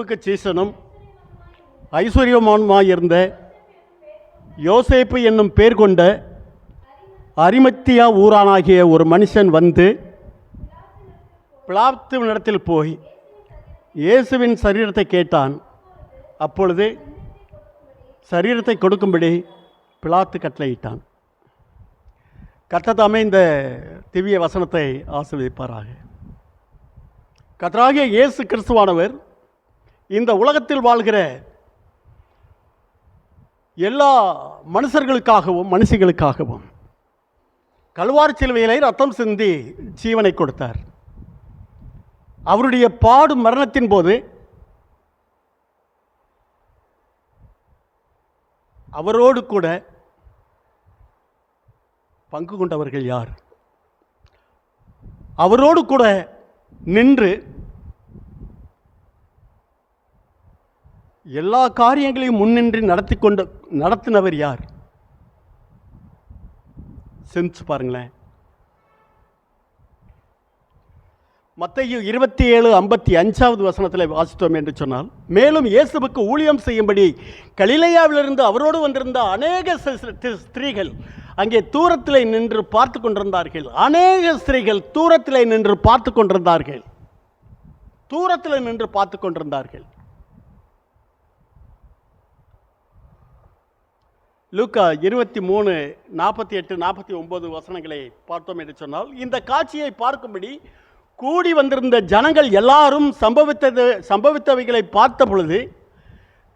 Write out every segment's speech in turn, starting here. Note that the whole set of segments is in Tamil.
சீசனும் சீசனும் ஐஸ்வர்யமானுமாயிருந்த யோசேப்பு என்னும் பேர் கொண்ட அரிமத்தியா ஊரானாகிய ஒரு மனுஷன் வந்து பிளாத்துவினிடத்தில் போய் இயேசுவின் சரீரத்தை கேட்டான். அப்பொழுது சரீரத்தை கொடுக்கும்படி பிளாத்து கட்டளையிட்டான். கர்த்ததாமே இந்த திவ்ய வசனத்தை ஆசிர்வதிப்பாராக. கத்தராகிய இயேசு கிறிஸ்துவானவர் இந்த உலகத்தில் வாழ்கிற எல்லா மனுஷர்களுக்காகவும் மனுஷிகளுக்காகவும் கல்வார் சிலுவையிலே ரத்தம் சிந்தி ஜீவனை கொடுத்தார். அவருடைய பாடு மரணத்தின் போது அவரோடு கூட பங்கு கொண்டவர்கள் யார்? அவரோடு கூட நின்று எல்லா காரியங்களையும் முன்னின்று நடத்தி கொண்ட நடத்தினவர் யார்? சிந்திச்சு பாருங்களேன். மத்தையும் இருபத்தி ஏழு ஐம்பத்தி அஞ்சாவது வசனத்தில் வாசித்தோம் என்று சொன்னால் மேலும் இயேசுவுக்கு ஊழியம் செய்யும்படி கலிலையாவிலிருந்து அவரோடு வந்திருந்த அநேக ஸ்திரீகள் அங்கே தூரத்தில் நின்று பார்த்து கொண்டிருந்தார்கள். அநேக ஸ்திரீகள் தூரத்தில் நின்று பார்த்து கொண்டிருந்தார்கள். தூரத்தில் நின்று பார்த்து கொண்டிருந்தார்கள். லூக்கா இருபத்தி மூணு நாற்பத்தி எட்டு நாற்பத்தி ஒம்பது வசனங்களை பார்த்தோம் என்று சொன்னால் இந்த காட்சியை பார்க்கும்படி கூடி வந்திருந்த ஜனங்கள் எல்லாரும் சம்பவித்தது சம்பவித்தவைகளை பார்த்த பொழுது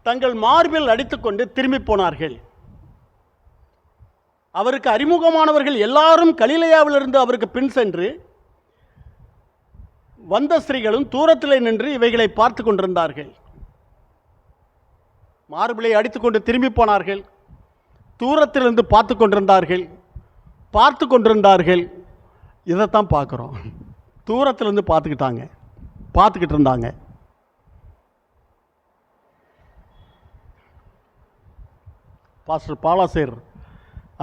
தங்கள் மார்பில் அடித்துக்கொண்டு திரும்பி போனார்கள். அவருக்கு அறிமுகமானவர்கள் எல்லாரும் கலிலையாவிலிருந்து அவருக்கு பின் சென்று வந்த ஸ்திரீகளும் தூரத்திலே நின்று இவைகளை பார்த்து கொண்டிருந்தார்கள். மார்பிலை அடித்துக்கொண்டு திரும்பி போனார்கள். தூரத்திலிருந்து பார்த்து கொண்டிருந்தார்கள். பார்த்து கொண்டிருந்தார்கள். இதைத்தான் பார்க்குறோம். தூரத்திலிருந்து பார்த்துக்கிட்டாங்க. பார்த்துக்கிட்டு இருந்தாங்க. பாஸ்டர் பாலாசேர்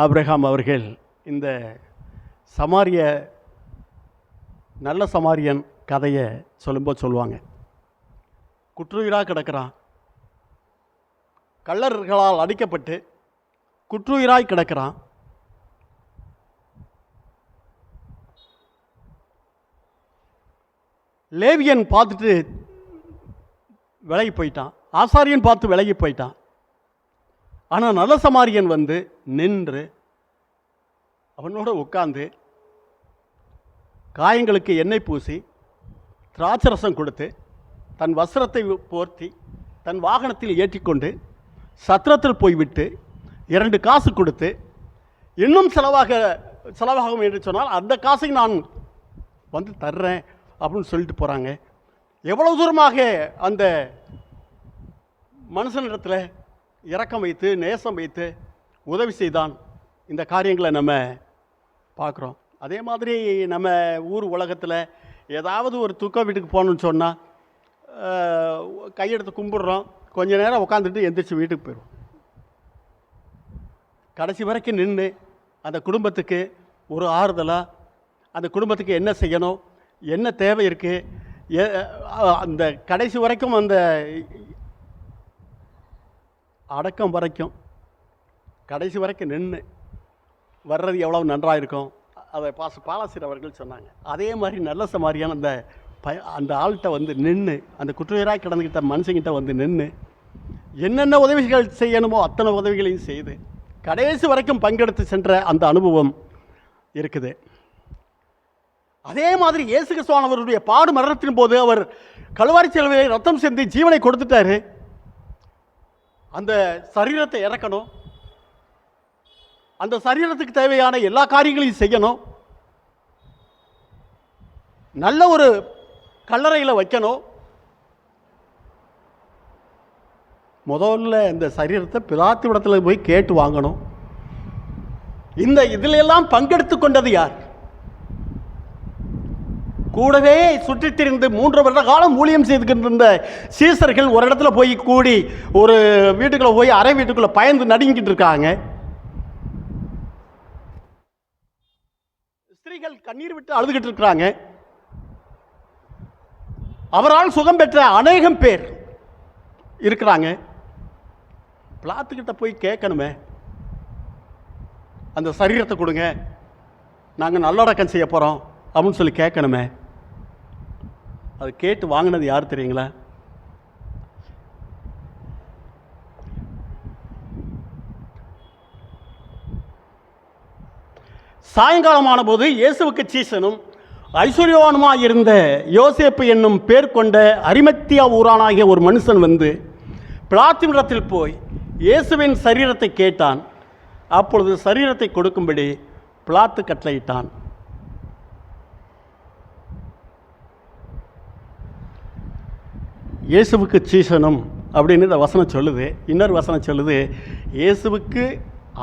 அப்ரஹாம் அவர்கள் இந்த சமாரிய நல்ல சமாரியன் கதையை சொல்லும்போது சொல்லுவாங்க. குற்றுயிராக கிடக்கிறான். கள்ளர்களால் அடிக்கப்பட்டு குற்றுயிராய் கிடக்கிறான். லேவியன் பார்த்துட்டு விலகி போயிட்டான். ஆசாரியன் பார்த்து விலகி போயிட்டான். ஆனால் நல்ல சமாரியன் வந்து நின்று அவனோட உட்காந்து காயங்களுக்கு எண்ணெய் பூசி திராட்சரசம் கொடுத்து தன் வஸ்திரத்தை போர்த்தி தன் வாகனத்தில் ஏற்றிக்கொண்டு சத்திரத்தில் போய்விட்டு இரண்டு காசு கொடுத்து இன்னும் செலவாக செலவாகும் என்று சொன்னால் அந்த காசை நான் வந்து தர்றேன் அப்படின்னு சொல்லிட்டு போகிறாங்க எவ்வளோ தூரமாக அந்த மனுஷனிடத்தில் இறக்கம் வைத்து நேசம் வைத்து உதவி செய்தான் இந்த காரியங்களை நம்ம பார்க்குறோம். அதே மாதிரி நம்ம ஊர் உலகத்தில் ஏதாவது ஒரு துக்க வீட்டுக்கு போகணுன்னு சொன்னால் கையெடுத்து கும்பிடுறோம். கொஞ்ச நேரம் உட்காந்துட்டு எந்திரிச்சு வீட்டுக்கு போயிடும் கடைசி வரைக்கும் நின்று அந்த குடும்பத்துக்கு ஒரு ஆறுதலாக அந்த குடும்பத்துக்கு என்ன செய்யணும் என்ன தேவை இருக்குது அந்த கடைசி வரைக்கும் அந்த அடக்கம் வரைக்கும் கடைசி வரைக்கும் நின்று வர்றது எவ்வளோ நன்றாக இருக்கும் அதை பாச பாலாசிரியர் அவர்கள் சொன்னாங்க. அதே மாதிரி நல்ல சமாரியான அந்த ப அந்த ஆள்கிட்ட வந்து நின்று அந்த குற்றுயிராக கிடந்துக்கிட்ட மனுஷங்கிட்ட வந்து நின்று என்னென்ன உதவிகள் செய்யணுமோ அத்தனை உதவிகளையும் செய்து கடைசி வரைக்கும் பங்கெடுத்து சென்ற அந்த அனுபவம் இருக்குது. அதே மாதிரி இயேசு கிறிஸ்துவானவருடைய பாடு மரணத்தின் போது அவர் கழுவாரி செலவிலை ரத்தம் சேர்ந்து ஜீவனை கொடுத்துட்டாரு. அந்த சரீரத்தை இறக்கணும். அந்த சரீரத்துக்கு தேவையான எல்லா காரியங்களையும் செய்யணும். நல்ல ஒரு கல்லறையில் வைக்கணும். முதல்ல இந்த சரீரத்தை பிலாத்து இடத்துல போய் கேட்டு வாங்கணும். இந்த இதிலெல்லாம் பங்கெடுத்து கொண்டது யார்? கூடவே சுற்றித் திரிந்து மூன்று வருட காலம் ஊழியம் செய்துகிட்டு சீசர்கள் ஒரு இடத்துல போய் கூடி ஒரு வீட்டுக்குள்ள போய் அரை வீட்டுக்குள்ள பயந்து நடுங்கிட்டு இருக்காங்க. ஸ்திரீகள் கண்ணீர் விட்டு அழுதுகிட்டு இருக்கிறாங்க. அவரால் சுகம் பெற்ற அநேகம் பேர் இருக்கிறாங்க. பிளாத்துக்கிட்ட போய் கேட்கணுமே. அந்த சரீரத்தை கொடுங்க. நாங்கள் நல்லடக்கம் செய்ய போகிறோம் அப்படின்னு சொல்லி கேட்கணுமே. அது கேட்டு வாங்கினது யார் தெரியுங்களா? சாயங்காலமான போது இயேசுவுக்கு சீசனும் ஐஸ்வர்யவானுமாக இருந்த யோசேப்பு என்னும் பேர் கொண்ட அரிமத்தியா ஊரானாகிய ஒரு மனுஷன் வந்து பிளாத்தினிடத்தில் போய் இயேசுவின் சரீரத்தை கேட்டான். அப்பொழுது சரீரத்தை கொடுக்கும்படி பிளாத்து கட்டளையிட்டான். இயேசுவுக்கு சீசனும் அப்படின்னு இந்த வசனம் சொல்லுது. இன்னொரு வசனம் சொல்லுது இயேசுவுக்கு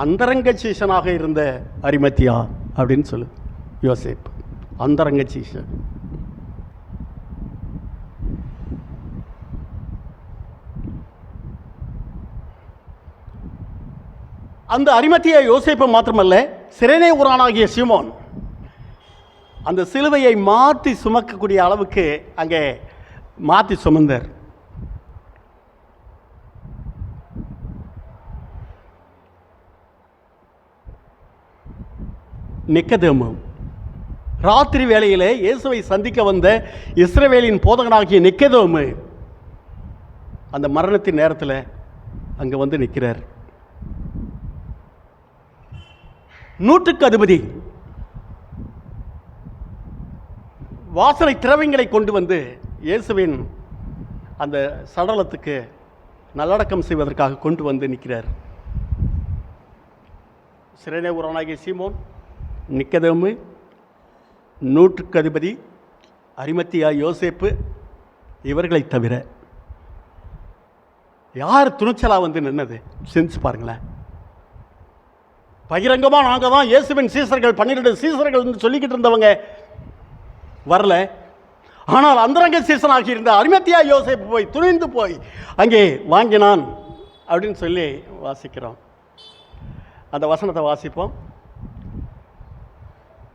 அந்தரங்க சீசனாக இருந்த அரிமத்தியா அப்படின்னு சொல்லுது யோசேப் அந்தரங்க சீசன். அந்த அரிமத்திய யோசிப்பை மாத்திரமல்ல சிறைனே உரானாகிய சிமோன் அந்த சிலுவையை மாற்றி சுமக்கக்கூடிய அளவுக்கு அங்கே மாற்றி சுமந்தார். நிக்கதேமு. ராத்திரி வேளையிலே இயேசுவை சந்திக்க வந்த இஸ்ரவேலின் போதகனாகிய நிக்கதேமு அந்த மரணத்தின் நேரத்தில் அங்கே வந்து நிற்கிறார் நூற்றுக்கு அதிபதி வாசனை திரவியங்களை கொண்டு வந்து இயேசுவின் அந்த சடலத்துக்கு நல்லடக்கம் செய்வதற்காக கொண்டு வந்து நிற்கிறார். சிறைநே உரனாகிய சீமோன் நிக்கதேமு நூற்றுக்கு அதிபதி அரிமத்தியா யோசேப்பு இவர்களை தவிர யார் துணிச்சலா வந்து நின்னது? சிந்திச்சு பாருங்களேன். பகிரங்கமாக நாங்கள் தான் இயேசுவின் சீசர்கள் பன்னிரெண்டு சீசர்கள் சொல்லிக்கிட்டு இருந்தவங்க. வரல. ஆனால் அந்தரங்க சீசனாகி இருந்த அருமத்தியா யோசேப்பு போய் துணிந்து போய் அங்கே வாங்கினான் அப்படின்னு சொல்லி வாசிக்கிறோம். அந்த வசனத்தை வாசிப்போம்.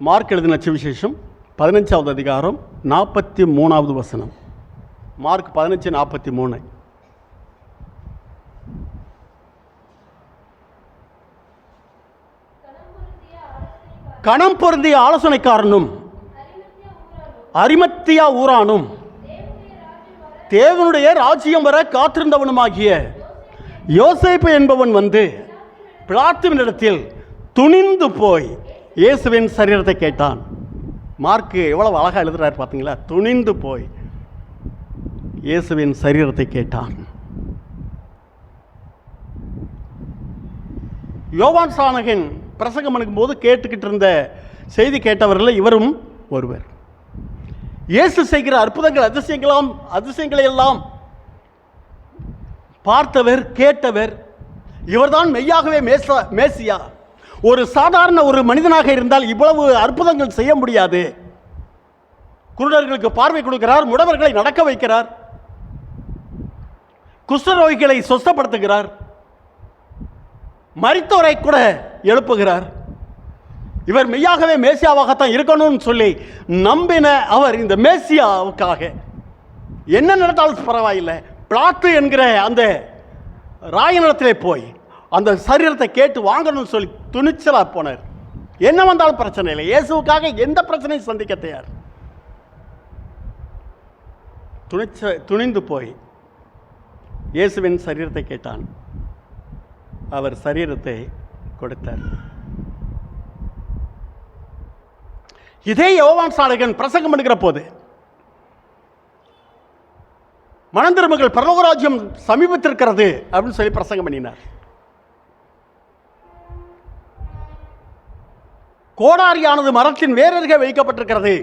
மார்க் எழுதின சுவிசேஷம் பதினஞ்சாவது அதிகாரம் நாற்பத்தி மூணாவது வசனம். மார்க் பதினஞ்சு நாற்பத்தி மூணு. கணம் பொருந்திய ஆலோசனைக்காரனும் அரிமத்தியா ஊரானும் தேவனுடைய ராஜ்யம் வர காத்திருந்தவனுமாகிய யோசேப்பு என்பவன் வந்து பிளாத்துவினிடத்தில் துணிந்து போய் இயேசுவின் சரீரத்தை கேட்டான். மார்க்கு எவ்வளவு அழகாக எழுதுறாரு பார்த்தீங்களா துணிந்து போய் இயேசுவின் சரீரத்தை கேட்டான். யோவான் சாணகின் பிரசங்கம் பண்ணும்போது கேட்டுக்கிட்டு இருந்த செய்தி கேட்டவர்கள் இவரும் ஒருவர். இயேசு செய்கிற அற்புதங்கள் அதிசயங்களாம் அதிசயங்களை எல்லாம் பார்த்தவர் கேட்டவர் இவர்தான் மெய்யாகவே மேச மேசியா. ஒரு சாதாரண ஒரு மனிதனாக இருந்தால் இவ்வளவு அற்புதங்கள் செய்ய முடியாது. குருடர்களுக்கு பார்வை கொடுக்கிறார் முடவர்களை நடக்க வைக்கிறார் குஷ்டரோகிகளை சொஸ்தப்படுத்துகிறார். மறித்தோரை கூட எழுப்புகிறார். இவர் மெய்யாகவே மேசியாவாகத்தான் இருக்கணும்னு சொல்லி நம்பின அவர் இந்த மேசியாவுக்காக. என்ன நடந்தாலும் பரவாயில்லை. பிளாட்டு என்கிற அந்த ராயனிடத்திலே போய் அந்த சரீரத்தை கேட்டு வாங்கணும்னு சொல்லி துணிச்சலாக போனார். என்ன வந்தாலும் பிரச்சனை இல்லை. இயேசுவுக்காக எந்த பிரச்சனையும் சந்திக்க தயார். துணிச்ச துணிந்து போய் இயேசுவின் சரீரத்தை கேட்டான். அவர் சரீரத்தை கொடுத்தார். இதே யோவான் சாலகன் பிரசங்கம் பண்ணுகிற போது மனந்திருமகள் பரலோகராஜ்யம் சமீபத்திருக்கிறது அப்படின்னு சொல்லி பிரசங்கம் பண்ணினார். கோடாரியானது மரத்தின் வேரருகே வைக்கப்பட்டிருக்கிறது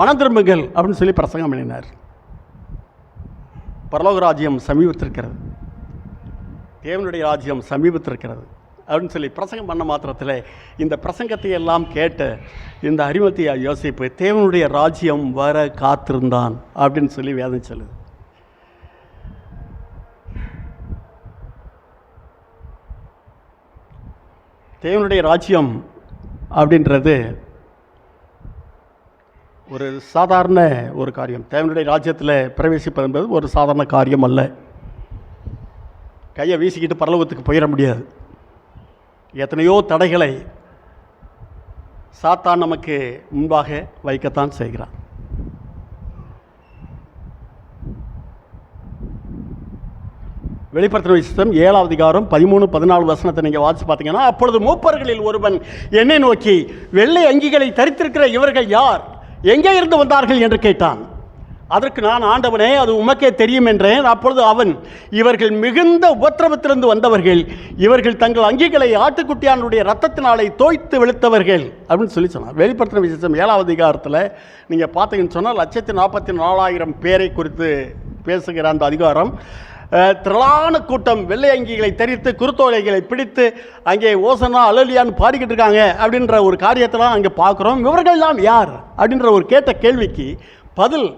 மனந்திரும்புகள் அப்படின்னு சொல்லி பிரசங்கம் பண்ணினார். பரலோகராஜ்யம் சமீபத்திருக்கிறது. தேவனுடைய ராஜ்யம் சமீபத்திருக்கிறது அப்படின்னு சொல்லி பிரசங்கம் பண்ண மாத்திரத்தில் இந்த பிரசங்கத்தை எல்லாம் கேட்ட இந்த அறிமத்தியா யோசிப்பு தேவனுடைய ராஜ்யம் வர காத்திருந்தான் அப்படின்னு சொல்லி வேதம் சொல்லுது. தேவனுடைய ராஜ்யம் அப்படின்றது ஒரு சாதாரண ஒரு காரியம். தேவனுடைய ராஜ்யத்தில் பிரவேசிப்பது என்பது ஒரு சாதாரண காரியம் அல்ல. கையை வீசிக்கிட்டு பரலோகத்துக்கு போயிட முடியாது. எத்தனையோ தடைகளை சாத்தான் நமக்கு முன்பாக வைக்கத்தான் செய்கிறான். வெளிப்படுத்தின விசேஷம் ஏழாவது காரம் பதிமூணு பதினாலு வசனத்தை நீங்கள் வாசிச்சு பார்த்தீங்கன்னா அப்பொழுது மூப்பர்களில் ஒருவன் என்னை நோக்கி வெள்ளை அங்கிகளை தரித்திருக்கிற இவர்கள் யார்? எங்கே இருந்து வந்தார்கள்? என்று கேட்டான். அதற்கு நான் ஆண்டவனே அது உமக்கே தெரியும் என்றேன். அப்பொழுது அவன் இவர்கள் மிகுந்த உபத்திரவத்திலிருந்து வந்தவர்கள் இவர்கள் தங்கள் அங்கிகளை ஆட்டுக்குட்டியானுடைய ரத்தத்தினாலே தோய்த்து வெளுத்தவர்கள் அப்படின்னு சொல்லி சொன்னார். வெளிப்படுத்தின விசேஷம் ஏழாவது அதிகாரத்தில் நீங்கள் பார்த்தீங்கன்னு சொன்னால் லட்சத்தி நாற்பத்தி நாலாயிரம் பேரை குறித்து பேசுகிற அந்த அதிகாரம். திரளான கூட்டம் வெள்ளை அங்கிகளை தெரித்து குருத்தோலைகளை பிடித்து அங்கே ஓசனா அலலியான்னு பாடிக்கிட்டு இருக்காங்க அப்படின்ற ஒரு காரியத்தெல்லாம் அங்கே பார்க்குறோம். இவர்கள்லாம் யார் அப்படின்ற ஒரு கேட்ட கேள்விக்கு பதில்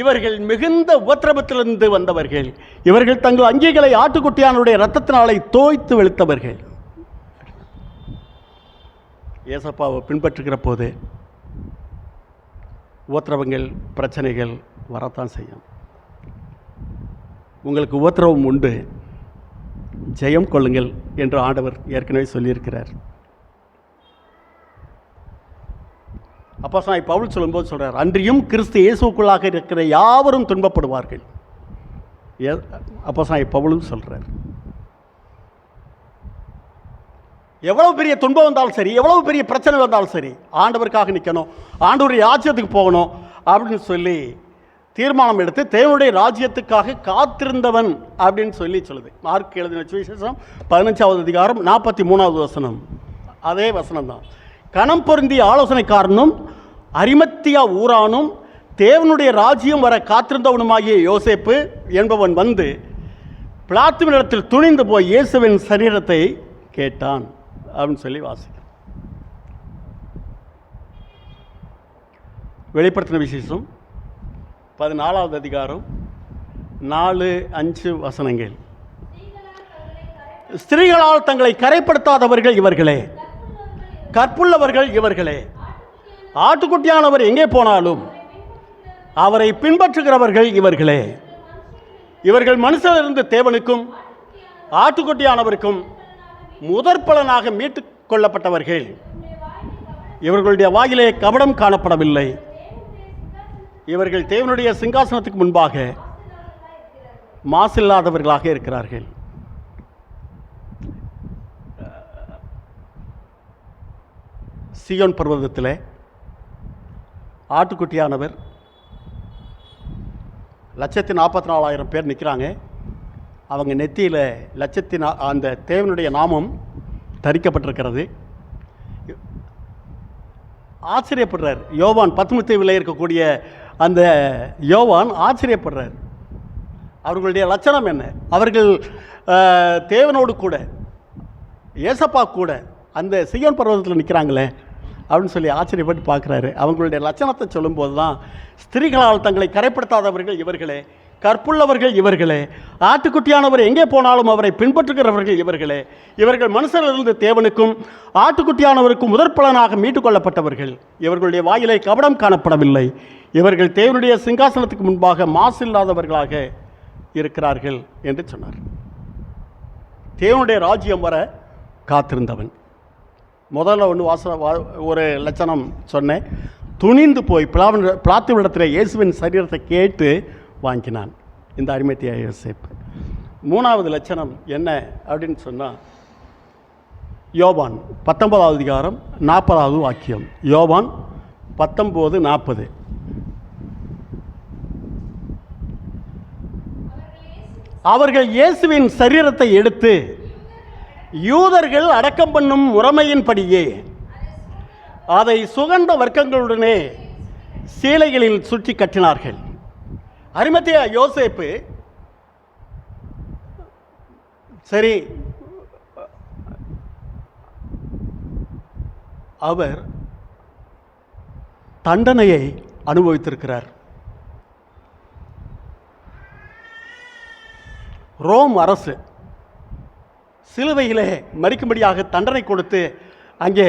இவர்கள் மிகுந்த உபத்திரவத்திலிருந்து வந்தவர்கள். இவர்கள் தங்கள் அங்கிகளை ஆட்டுக்குட்டியானுடைய ரத்தத்தினாலை தோய்த்து வெளுத்தவர்கள். ஏசப்பாவை பின்பற்றுகிற போது உபத்திரவங்கள் பிரச்சனைகள் வரத்தான் செய்யும். உங்களுக்கு உபத்திரவம் உண்டு. ஜெயம் கொள்ளுங்கள் என்று ஆண்டவர் ஏற்கனவே சொல்லியிருக்கிறார். அப்போ சாய் பவுல் சொல்லும்போது சொல்கிறார் அன்றியும் கிறிஸ்து இயேசுக்குள்ளாக இருக்கிற யாவரும் துன்பப்படுவார்கள். அப்போ சாய் பவுலும் சொல்கிறார் எவ்வளவு பெரிய துன்பம் வந்தாலும் சரி எவ்வளவு பெரிய பிரச்சனை வந்தாலும் சரி ஆண்டவருக்காக நிற்கணும் ஆண்டவருடைய ராஜ்யத்துக்கு போகணும் அப்படின்னு சொல்லி தீர்மானம் எடுத்து தேவனுடைய ராஜ்யத்துக்காக காத்திருந்தவன் அப்படின்னு சொல்லி சொல்லுது. மார்க் எழுதின சுவிசேஷம் பதினஞ்சாவது அதிகாரம் நாற்பத்தி மூணாவது வசனம். அதே வசனம் தான் கணம் பொருந்திய ஆலோசனைக்காரனும் அரிமத்தியா ஊரானும் தேவனுடைய ராஜ்யம் வர காத்திருந்தவனுமாகிய யோசேப்பு என்பவன் வந்து பிளாத்துவினிடத்தில் துணிந்து போய் இயேசுவின் சரீரத்தை கேட்டான் அப்படின்னு சொல்லி வாசிக்கிறான் வெளிப்படுத்தின விசேஷம் பதினாலாவது அதிகாரம் நாலு அஞ்சு வசனங்கள். ஸ்திரீகளால் தங்களை கரைப்படுத்தாதவர்கள் இவர்களே. கற்புள்ளவர்கள் இவர்களே. ஆட்டுக்குட்டியானவர் எங்கே போனாலும் அவரை பின்பற்றுகிறவர்கள் இவர்களே. இவர்கள் மனுஷனிலிருந்து தேவனுக்கும் ஆட்டுக்குட்டியானவருக்கும் முதற் பலனாக மீட்டுக் கொள்ளப்பட்டவர்கள். இவர்களுடைய வாயிலே கபடம் காணப்படவில்லை. இவர்கள் தேவனுடைய சிங்காசனத்துக்கு முன்பாக மாசில்லாதவர்களாக இருக்கிறார்கள். சியோன் பர்வதத்தில் ஆட்டுக்குட்டியானவர் லட்சத்தி நாற்பத்தி நாலாயிரம் பேர் நிற்கிறாங்க. அவங்க நெத்தியில் லட்சத்தி நா அந்த தேவனுடைய நாமம் தரிக்கப்பட்டிருக்கிறது. ஆச்சரியப்படுறார். யோவான் பத்மத்தீவில் இருக்கக்கூடிய அந்த யோவான் ஆச்சரியப்படுறார். அவர்களுடைய லட்சணம் என்ன? அவர்கள் தேவனோடு கூட ஏசப்பா கூட அந்த சியோன் பர்வதத்தில் நிற்கிறாங்களே அப்படின்னு சொல்லி ஆச்சரியப்பட்டு பார்க்குறாரு. அவங்களுடைய லட்சணத்தை சொல்லும்போது தான் ஸ்திரீகளால் தங்களை கரைப்படுத்தாதவர்கள் இவர்களே கற்புள்ளவர்கள் இவர்களே ஆட்டுக்குட்டியானவர் எங்கே போனாலும் அவரை பின்பற்றுகிறவர்கள் இவர்களே இவர்கள் மனுஷரிலிருந்து தேவனுக்கும் ஆட்டுக்குட்டியானவருக்கும் முதற்பலனாக மீட்டுக்கொள்ளப்பட்டவர்கள் இவர்களுடைய வாயிலை கபடம் காணப்படவில்லை. இவர்கள் தேவனுடைய சிங்காசனத்துக்கு முன்பாக மாசில்லாதவர்களாக இருக்கிறார்கள் என்று சொன்னார். தேவனுடைய ராஜ்யம் வர காத்திருந்தவன். முதல்ல ஒன்று வாச வா ஒரு லட்சணம் சொன்னேன். துணிந்து போய் பிளாவன் பிளாத்துவிடத்தில் இயேசுவின் சரீரத்தை கேட்டு வாங்கினான். இந்த அரிமத்திய யோசிப்பு மூணாவது லட்சணம் என்ன அப்படின்னு சொன்னால் யோபான் பத்தொன்பதாவது அதிகாரம் நாற்பதாவது வாக்கியம். யோபான் பத்தொம்போது நாற்பது. அவர்கள் இயேசுவின் சரீரத்தை எடுத்து யூதர்கள் அடக்கம் பண்ணும் முறைமையின்படியே அதை சுகந்த வர்க்கங்களுடனே சீலைகளில் சுற்றி கட்டினார்கள். அரிமத்திய யோசேப்பு சரி அவர் தண்டனையை அனுபவித்திருக்கிறார். ரோம் அரசு சிலுவையிலே மறிக்கும்படியாக தண்டனை கொடுத்து அங்கே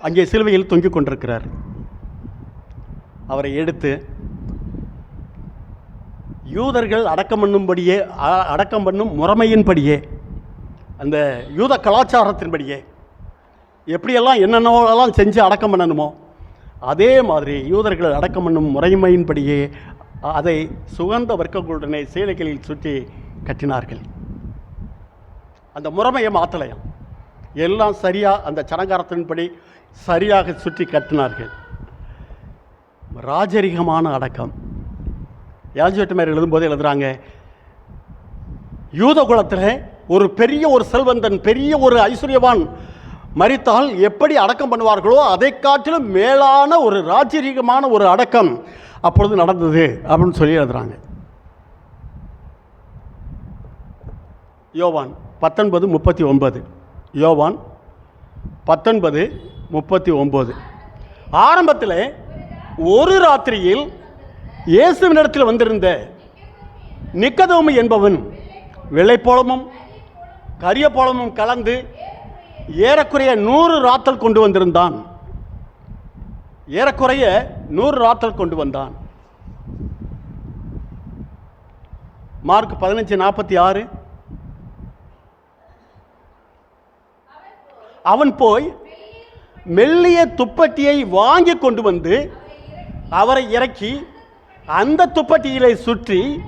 அங்கே சிலுவையில் தொங்கிக் கொண்டிருக்கிறார். அவரை எடுத்து யூதர்கள் அடக்கம் பண்ணும்படியே அ- அடக்கம் பண்ணும் முறைமையின்படியே அந்த யூத கலாச்சாரத்தின்படியே எப்படியெல்லாம் என்னென்னலாம் செஞ்சு அடக்கம் பண்ணணுமோ அதே மாதிரி யூதர்கள் அடக்கம் பண்ணும் முறைமையின்படியே அதை சுகந்த வர்க்கங்களுடனே சேலைகளில் சுற்றி கட்டினார்கள். அந்த முறைமையை மாற்றலையாம் எல்லாம் சரியாக அந்த சடங்காரத்தின்படி சரியாக சுற்றி கட்டினார்கள். ராஜரிகமான அடக்கம். யாஜோட்டு எழுதும்போது எழுதுகிறாங்க யூத குலத்தில் ஒரு பெரிய ஒரு செல்வந்தன் பெரிய ஒரு ஐஸ்வர்யவான் மரித்தால் எப்படி அடக்கம் பண்ணுவார்களோ அதை காட்டிலும் மேலான ஒரு ராஜரீகமான ஒரு அடக்கம். அப்பொழுது நடந்தது அப்படின்னு சொல்லி எழுதுறாங்க. யோவான் பத்தொன்பது முப்பத்தி ஒன்பது. யோவான் பத்தொன்பது முப்பத்தி ஒம்பது ஆரம்பத்தில் ஒரு ராத்திரியில் இயேசுவினிடத்தில் வந்திருந்த நிக்கதோமி என்பவன் வெள்ளைப்போளமும் கரியப்போளமும் கலந்து ஏறக்குறைய நூறு ராத்தல் கொண்டு வந்திருந்தான். ஏறக்குறைய நூறு ராத்தல் கொண்டு வந்தான். மார்க் பதினஞ்சு நாற்பத்தி ஆறு. அவன் போய் மெல்லிய துப்பட்டியை வாங்கி கொண்டு வந்து அவரை இறக்கி அந்த துப்பட்டியிலே சுற்றி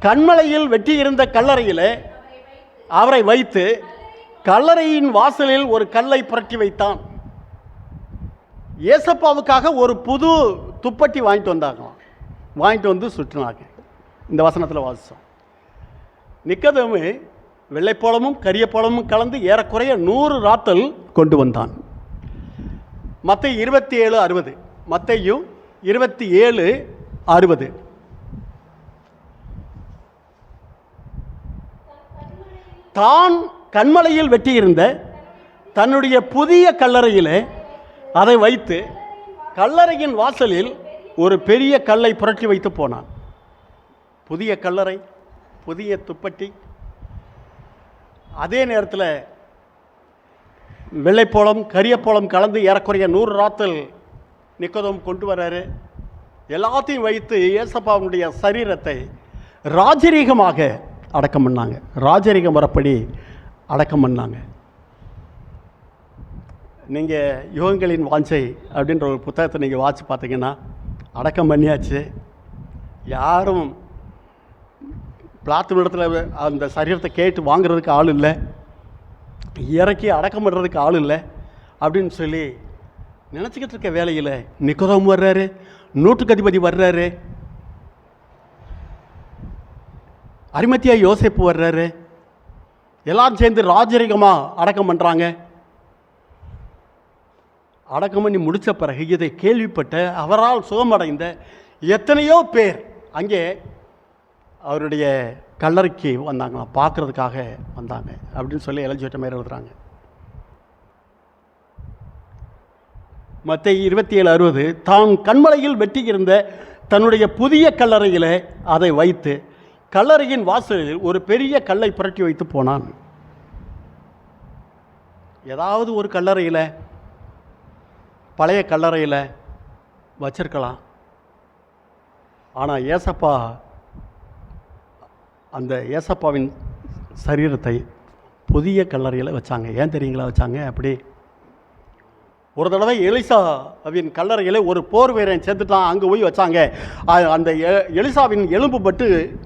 கண்மலையில் வெட்டியிருந்த கல்லறையில் அவரை வைத்து கல்லறையின் வாசலில் ஒரு கல்லை புரட்டி வைத்தான். ஏசப்பாவுக்காக ஒரு புது துப்பட்டி வாங்கிட்டு வந்தாங்க வாங்கிட்டு வந்து சுற்றினாங்க. இந்த வசனத்தில் வாசித்தோம் நிக்கதமு வெள்ளைப்போளமும் கரியப்போளமும் கலந்து ஏறக்குறைய நூறு ராத்தல் கொண்டு வந்தான். மற்ற இருபத்தி ஏழு அறுபது. மத்தையும் இருபத்தி ஏழு அறுபது. தான் கண்மலையில் வெட்டியிருந்த தன்னுடைய புதிய கல்லறையிலே அதை வைத்து கல்லறையின் வாசலில் ஒரு பெரிய கல்லை புரட்டி வைத்து போனான். புதிய கல்லறை புதிய துப்பட்டி. அதே நேரத்தில் வெள்ளைப்போளம் கரியப்போளம் கலந்து ஏறக்குறைய நூறு ராத்தல் நிக்கதம் கொண்டு வர்றாரு எல்லாத்தையும் வைத்து இயேசப்பாவுடைய சரீரத்தை ராஜரீகமாக அடக்கம் பண்ணாங்க. ராஜரீக முறைப்படி அடக்கம் பண்ணாங்க. நீங்கள் யுகங்களின் வாஞ்சை அப்படின்ற ஒரு புத்தகத்தை நீங்கள் வாட்சி பார்த்தீங்கன்னா அடக்கம் பண்ணியாச்சு. யாரும் பிளாத்து இடத்துல அந்த சரீரத்தை கேட்டு வாங்குறதுக்கு ஆள் இல்லை. இறக்கி அடக்கம் பண்ணுறதுக்கு ஆள் இல்லை. அப்படின்னு சொல்லி நினச்சிக்கிட்டு இருக்க வேலையில் நிக்கோதம் வர்றாரு நூற்றுக்கதிபதி வர்றாரு. அரிமத்தியா யோசிப்பு வர்றாரு. எல்லாம் சேர்ந்து ராஜரிகமாக அடக்கம் பண்ணுறாங்க அடக்கம் பண்ணி முடித்த பிறகு இதை கேள்விப்பட்ட அவரால் சுகமடைந்த எத்தனையோ பேர் அங்கே அவருடைய கல்லறைக்கு வந்தாங்களாம் பார்க்கறதுக்காக வந்தாங்க அப்படின்னு சொல்லி இளஞ்சிட்ட மாதிரி எழுதுறாங்க. மற்ற இருபத்தி ஏழு அறுபது தான் கண்மலையில் வெட்டியிருந்த தன்னுடைய புதிய கல்லறையில் அதை வைத்து கல்லறையின் வாசலில் ஒரு பெரிய கல்லை புரட்டி வைத்து போனான். ஏதாவது ஒரு கல்லறையில் பழைய கல்லறையில் வச்சிருக்கலாம். ஆனால் ஏசப்பா அந்த ஏசப்பாவின் சரீரத்தை புதிய கல்லறையில் வச்சாங்க. ஏன் தெரியுங்களா வச்சாங்க? அப்படி ஒரு தடவை எலிசாவின் கல்லறையில் ஒரு போர் வீரன் சேர்த்துட்டான் அங்கே போய் வச்சாங்க. அந்த எ- எலிசாவின் எலும்பு பட்டு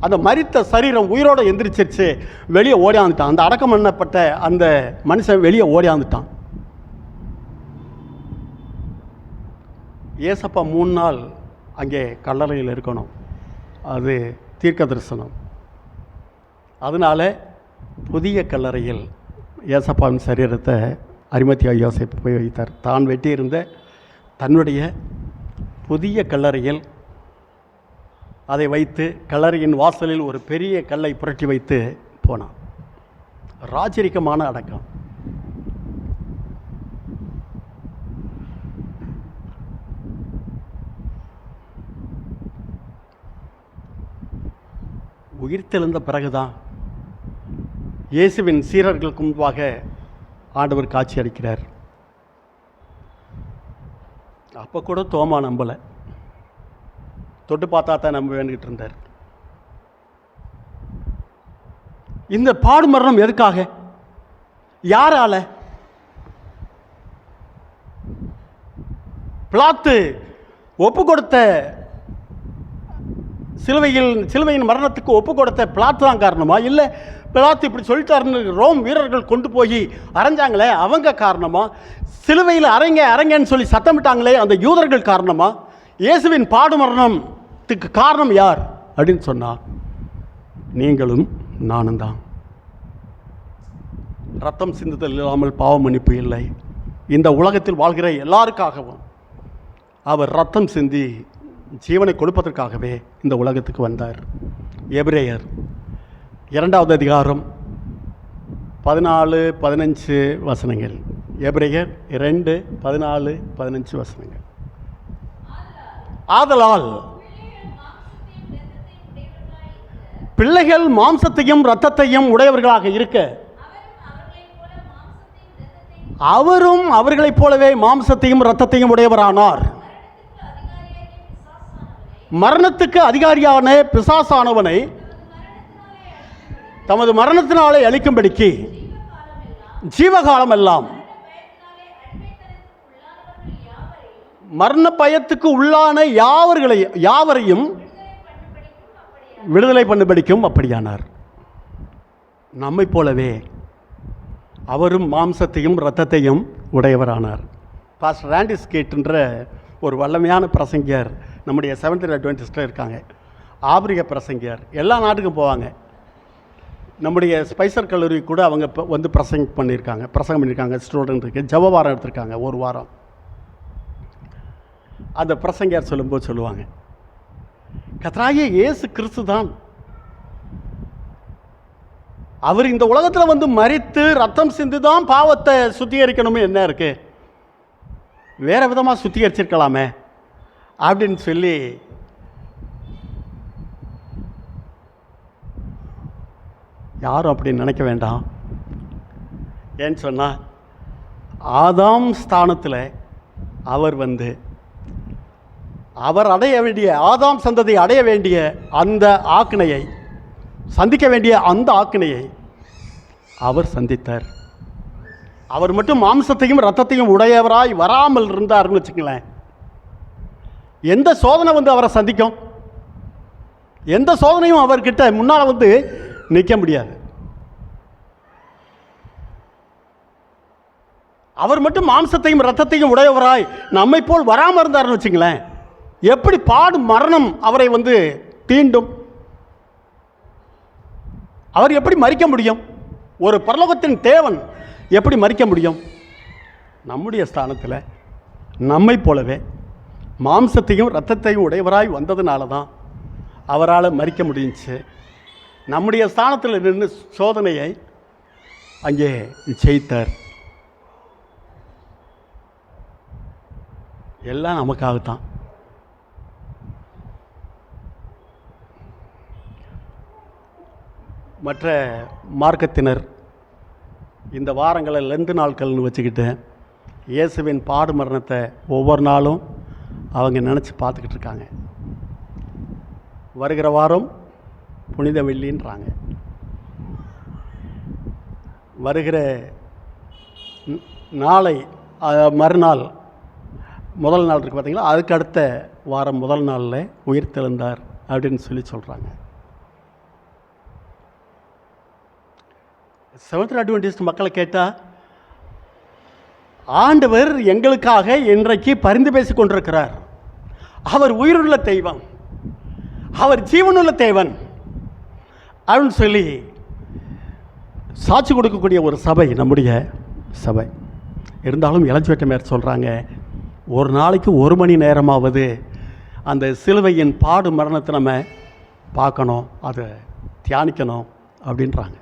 அந்த மறித்த சரீரம் உயிரோடு எந்திரிச்சிருச்சு. வெளியே ஓடியாந்துட்டான். அந்த அடக்கம் பண்ணப்பட்ட அந்த மனுஷன் வெளியே ஓடியாந்துட்டான். ஏசப்பா மூணு நாள் அங்கே கல்லறையில் இருக்கணும். அது தீர்க்க தரிசனம். அதனால புதிய கல்லறையில் ஏசப்பாவின் சரீரத்தை அரிமத்தியா யோசிப்பு போய் வைத்தார். தான் வெட்டியிருந்த தன்னுடைய புதிய கல்லறையில் அதை வைத்து கல்லறையின் வாசலில் ஒரு பெரிய கல்லை புரட்டி வைத்து போனான். ராஜரிகமான அடக்கம். உயிர்த்தெழுந்த பிறகுதான் இயேசுவின் சீரர்களுக்கு முன்பாக ஆண்டவர் காட்சி அளிக்கிறார். அப்போ கூட தோமா நம்பலை. தொட்டு பார்த்தா தான் நம்ப வேண்டிகிட்டு இருந்தார். இந்த பாடுமரணம் எதுக்காக? யாரால? பிளாத்து ஒப்பு கொடுத்த சிலுவையில் சிலுவையின் மரணத்துக்கு ஒப்பு கொடுத்த பிளாத்து தான் காரணமா? இல்லை பிளாத்து இப்படி சொல்லிட்டாருன்னு ரோம் வீரர்கள் கொண்டு போய் அரைஞ்சாங்களே அவங்க காரணமா? சிலுவையில் அரைங்க அரைங்கன்னு சொல்லி சத்தமிட்டாங்களே அந்த யூதர்கள் காரணமா? இயேசுவின் பாடுமரணத்துக்கு காரணம் யார்? அப்படின்னு சொன்னா நீங்களும் நானும் தான். ரத்தம் சிந்துதல் இல்லாமல் பாவ மன்னிப்பு இல்லை. இந்த உலகத்தில் வாழ்கிற எல்லாருக்காகவும் அவர் ரத்தம் சிந்தி ஜீவனை கொடுப்பதற்காகவே இந்த உலகத்துக்கு வந்தார். எபிரேயர் இரண்டாவது அதிகாரம் பதினாலு பதினஞ்சு வசனங்கள். எபிரேயர் இரண்டு பதினாலு பதினஞ்சு வசனங்கள். ஆதலால் பிள்ளைகள் மாம்சத்தையும் இரத்தத்தையும் உடையவர்களாக இருக்க அவரும் அவர்களைப் போலவே மாம்சத்தையும் இரத்தத்தையும் உடையவரானார். மரணத்துக்கு அதிகாரியான பிசாசானவனை தமது மரணத்தினாலே அழிக்கும்படிக்கு ஜீவகாலம் எல்லாம் மரண பயத்துக்கு உள்ளான யாவர்களை யாவரையும் விடுதலை பண்ணும்படிக்கும் அப்படியானார். நம்மைப் போலவே அவரும் மாம்சத்தையும் இரத்தத்தையும் உடையவரானார். பாஸ்டர் ஆண்டிஸ் கேட்டுன்ற ஒரு வல்லமையான பிரசங்கியார் நம்முடைய செவன்த் அட்வென்டிஸ்டில் இருக்காங்க. ஆபிரிக பிரசங்கியார். எல்லா நாட்டுக்கும் போவாங்க. நம்முடைய ஸ்பைசர் கல்லூரி கூட அவங்க இப்போ வந்து பிரசங் பண்ணியிருக்காங்க. பிரசங்கம் பண்ணியிருக்காங்க. ஸ்டூடெண்ட்டுக்கு ஜவ வாரம் எடுத்திருக்காங்க. ஒரு வாரம். அந்த பிரசங்கியார் சொல்லும்போது சொல்லுவாங்க கத்ராய இயேசு கிறிஸ்து தான். அவர் இந்த உலகத்தில் வந்து மறித்து ரத்தம் சிந்து தான் பாவத்தை சுத்திகரிக்கணும்னு என்ன இருக்கு? வேற விதமாக சுத்திகரிச்சிருக்கலாமே. அப்படின்னு சொல்லி யாரும் அப்படி நினைக்க வேண்டாம். ஏன்னு சொன்னால் ஆதாம் ஸ்தானத்தில் அவர் வந்து அவர் அடைய வேண்டிய ஆதாம் சந்ததி அடைய வேண்டிய அந்த ஆக்கினையை சந்திக்க வேண்டிய அந்த ஆக்கினையை அவர் சந்தித்தார். அவர் மட்டும் மாம்சத்தையும் ரத்தத்தையும் உடையவராய் வராமல் இருந்தார்னு வச்சுக்கங்களேன். எந்த சோதனை வந்து அவரை சந்திக்கும்? எந்த சோதனையும் அவர்கிட்ட முன்னால் வந்து நிற்க முடியாது. அவர் மட்டும் மாம்சத்தையும் ரத்தத்தையும் உடையவராய் நம்மை போல் வராமல் இருந்தார்னு வச்சுங்களேன். எப்படி பாடு மரணம் அவரை வந்து தீண்டும்? அவர் எப்படி மறிக்க முடியும்? ஒரு பரலோகத்தின் தேவன் எப்படி மறிக்க முடியும்? நம்முடைய ஸ்தானத்தில் நம்மை போலவே மாம்சத்தையும் ரத்தத்தையும் உடையவராய் வந்ததுனால தான் அவரால் மறிக்க முடிஞ்சுச்சு. நம்முடைய ஸ்தானத்தில் நின்று சோதனையை அங்கே ஜெயித்தார். எல்லாம் நமக்காகத்தான். மற்ற மார்க்கத்தினர் இந்த வாரங்களை லெந்து நாட்கள்னு வச்சுக்கிட்டு இயேசுவின் பாடு மரணத்தை ஒவ்வொரு நாளும் அவங்க நினச்சி பார்த்துக்கிட்டு இருக்காங்க. வருகிற வாரம் புனித வெள்ளின்றாங்க. வருகிற நாளை மறுநாள் முதல் நாள் இருக்குது பார்த்திங்களா அதுக்கு அடுத்த வாரம் முதல் நாளில் உயிர் தெழுந்தார் அப்படின்னு சொல்லி சொல்கிறாங்க செவன்த் அட்வென்டிஸ்ட் மக்களை கேட்டால் ஆண்டவர் எங்களுக்காக இன்றைக்கு பரிந்து பேசிக் கொண்டிருக்கிறார். அவர் உயிருள்ள தெய்வம். அவர் ஜீவனுள்ள தேவன். அப்படின்னு சொல்லி சாட்சி கொடுக்கக்கூடிய ஒரு சபை நம்முடைய சபை. இருந்தாலும் இளஞ்சுவட்டமேர் சொல்கிறாங்க ஒரு நாளைக்கு ஒரு மணி நேரமாவது அந்த சிலுவையின் பாடு மரணத்தை நம்ம பார்க்கணும் அதை தியானிக்கணும் அப்படின்றாங்க.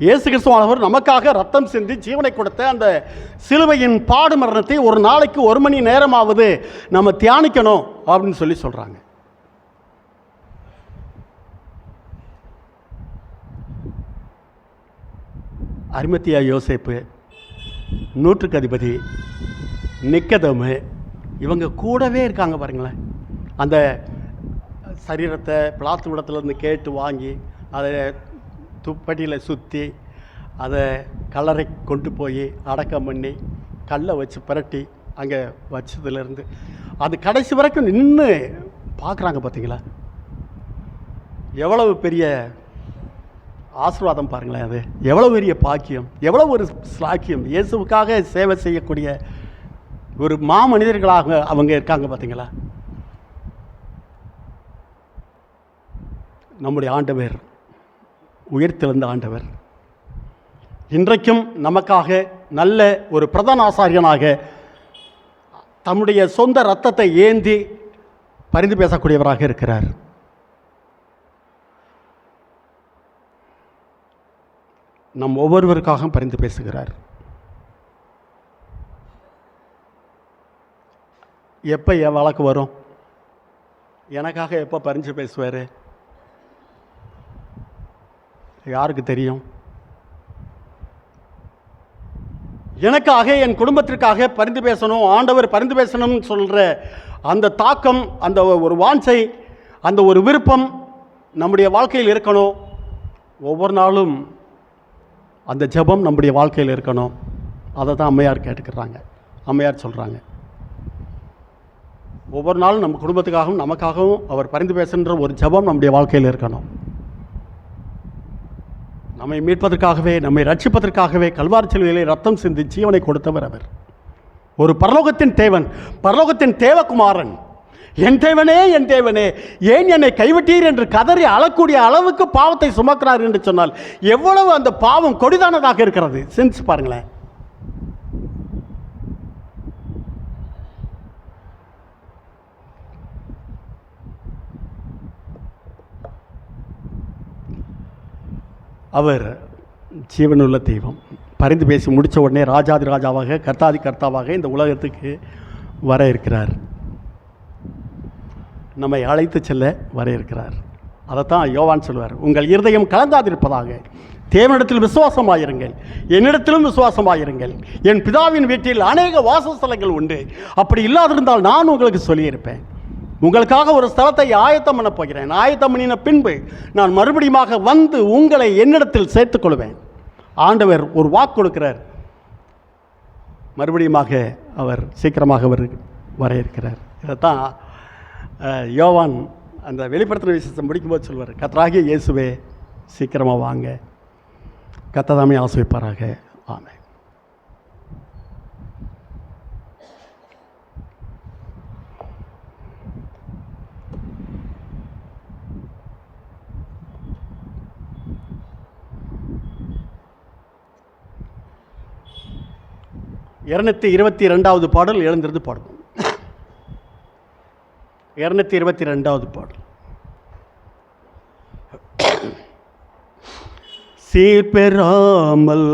இயேசு கிறிஸ்துவானவர் நமக்காக ரத்தம் சிந்தி ஜீவனை கொடுத்த அந்த சிலுவையின் பாடு மரணத்தை ஒரு நாளைக்கு ஒரு மணி நேரமாவது நம்ம தியானிக்கணும் அப்படின்னு சொல்லி சொல்கிறாங்க அருமத்தியா யோசேப்பு நூற்றுக்கு அதிபதி நிக்கதமு இவங்க கூடவே இருக்காங்க பாருங்களேன். அந்த சரீரத்தை பிளாத்து விடத்துலேருந்து கேட்டு வாங்கி அதை துப்படியில் சுற்றி அதை கல்லறை கொண்டு போய் அடக்கம் பண்ணி கல்லை வச்சு புரட்டி அங்கே வச்சதுலேருந்து அது கடைசி வரைக்கும் நின்று பார்க்குறாங்க பார்த்தீங்களா எவ்வளவு பெரிய ஆசீர்வாதம் பாருங்களேன் அது. எவ்வளோ பெரிய பாக்கியம். எவ்வளோ ஒரு ஸ்லாக்கியம் இயேசுவுக்காக சேவை செய்யக்கூடிய ஒரு மாமனிதர்களாக அவங்க இருக்காங்க பார்த்தீங்களா நம்முடைய ஆண்டவர் உயிர்த்தெழுந்த ஆண்டவர். இன்றைக்கும் நமக்காக நல்ல ஒரு பிரதான ஆசாரியனாக தம்முடைய சொந்த ரத்தத்தை ஏந்தி பரிந்து பேசக்கூடியவராக இருக்கிறார். நம் ஒவ்வொருவருக்காகவும் பரிந்து பேசுகிறார். எப்போ என் வழக்கு வரும்? எனக்காக எப்போ பரிஞ்சு பேசுவார்? யாருக்கு தெரியும்? எனக்காக என் குடும்பத்திற்காக பரிந்து பேசணும் ஆண்டவர் பரிந்து பேசணும்னு சொல்கிற அந்த தாக்கம் அந்த ஒரு வாஞ்சை அந்த ஒரு விருப்பம் நம்முடைய வாழ்க்கையில் இருக்கணும். ஒவ்வொரு நாளும் அந்த ஜெபம் நம்முடைய வாழ்க்கையில் இருக்கணும். அதை தான் அம்மையார் கேட்டுக்கிறாங்க. அம்மையார் சொல்கிறாங்க ஒவ்வொரு நாளும் நம்ம குடும்பத்துக்காகவும் நமக்காகவும் அவர் பரிந்து பேசுகின்ற ஒரு ஜெபம் நம்முடைய வாழ்க்கையில் இருக்கணும். நம்மை மீட்பதற்காகவே நம்மை ரட்சிப்பதற்காகவே கல்வார் சிலுவையிலே ரத்தம் சிந்தி ஜீவனை கொடுத்தவர் அவர். ஒரு பரலோகத்தின் தேவன் பரலோகத்தின் தேவகுமாரன். என் தேவனே என் தேவனே ஏன் என்னை கைவிட்டீர் என்று கதறி அழக்கூடிய அளவுக்கு பாவத்தை சுமக்கிறார் என்று சொன்னால் எவ்வளவு அந்த பாவம் கொடிதானதாக இருக்கிறது. சிந்திச்சு பாருங்களேன். அவர் ஜீவனுள்ள தெய்வம். பரிந்து பேசி முடித்த உடனே ராஜாதி ராஜாவாக கர்த்தாதி கர்த்தாவாக இந்த உலகத்துக்கு வர இருக்கிறார். நம்மை அழைத்து செல்ல வர இருக்கிறார். அதைத்தான் யோவான் சொல்வார். உங்கள் இருதயம் கலந்தாதிருப்பதாக. தேவனிடத்தில் விசுவாசமாயிருங்கள். என்னிடத்திலும் விசுவாசமாயிருங்கள். என் பிதாவின் வீட்டில் அநேக வாசஸ்தலங்கள் உண்டு. அப்படி இல்லாதிருந்தால் நான் உங்களுக்கு சொல்லியிருப்பேன். உங்களுக்காக ஒரு ஸ்தலத்தை ஆயத்தம் பண்ண போகிறேன். ஆயத்தம் பண்ணின பின்பு நான் மறுபடியுமாக வந்து உங்களை என்னிடத்தில் சேர்த்துக் கொள்வேன் ஆண்டவர் ஒரு வாக்கு கொடுக்கிறார். மறுபடியுமாக அவர் சீக்கிரமாக அவர் வர இருக்கிறார். இதைத்தான் யோவான் அந்த வெளிப்படுத்தின விசேஷம் முடிக்கும்போது சொல்வார். கத்தராகிய இயேசுவே சீக்கிரமாக வாங்க. கத்ததாமே ஆசிரிப்பாராக ஆமென். இருநூத்தி இருபத்தி ரெண்டாவது பாடல் எழுந்திருந்து பாடும் இருநூத்தி இருபத்தி ரெண்டாவது பாடல். சீர்பெறாமல்